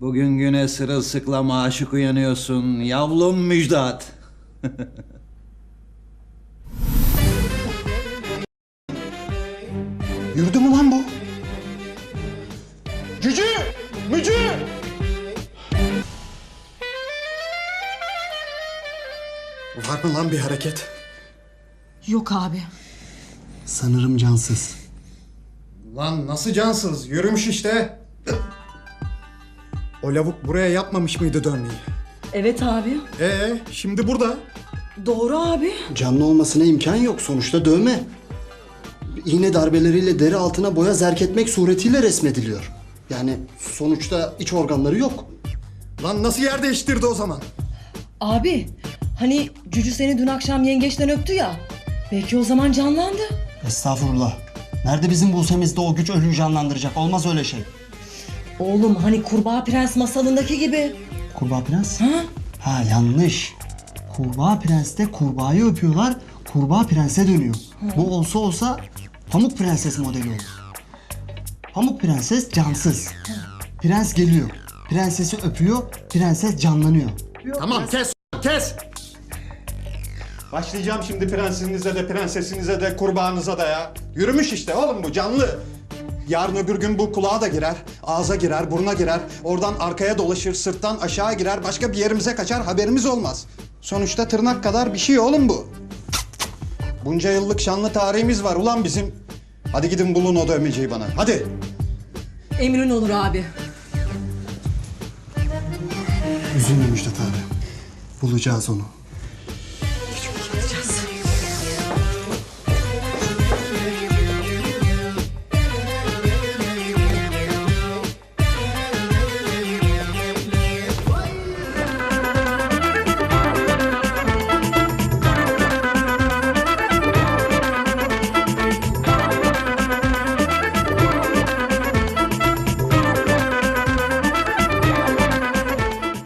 Bugün güne sırılsıklam aşık uyanıyorsun. Yavlum Müjdat. Yürüdü mü lan bu? Cücü! Mücü! Var mı lan bir hareket? Yok abi. Sanırım cansız. Lan nasıl cansız? Yürümüş işte. O lavuk buraya yapmamış mıydı dönmeyi? Evet abi. Ee, şimdi burada. Doğru abi. Canlı olmasına imkan yok. Sonuçta dövme. İğne darbeleriyle deri altına boya zerk etmek suretiyle resmediliyor. Yani sonuçta iç organları yok. Lan nasıl yer değiştirdi o zaman? Abi hani Cücü seni dün akşam yengeçten öptü ya. Belki o zaman canlandı. Estağfurullah. Nerede bizim Buse'mizde o güç ölüyü canlandıracak? Olmaz öyle şey. Oğlum hani kurbağa prens masalındaki gibi. Kurbağa prens? Ha? Ha yanlış. Kurbağa prens'te kurbağayı öpüyorlar. Kurbağa prense dönüyor. Bu olsa olsa Pamuk Prenses modeli olur. Pamuk Prenses cansız. Prens geliyor. Prensesi öpüyor. Prenses canlanıyor. Tamam kes kes. Başlayacağım şimdi prensinize de prensesinize de kurbağanıza da ya. Yürümüş işte oğlum bu canlı. Yarın öbür gün bu kulağa da girer, ağza girer, buruna girer. Oradan arkaya dolaşır, sırttan aşağı girer, başka bir yerimize kaçar haberimiz olmaz. Sonuçta tırnak kadar bir şey oğlum bu. Bunca yıllık şanlı tarihimiz var ulan bizim. Hadi gidin bulun o dövmeciyi bana. Hadi. Emrin olur abi. Üzülme Müjdat abi. Bulacağız onu.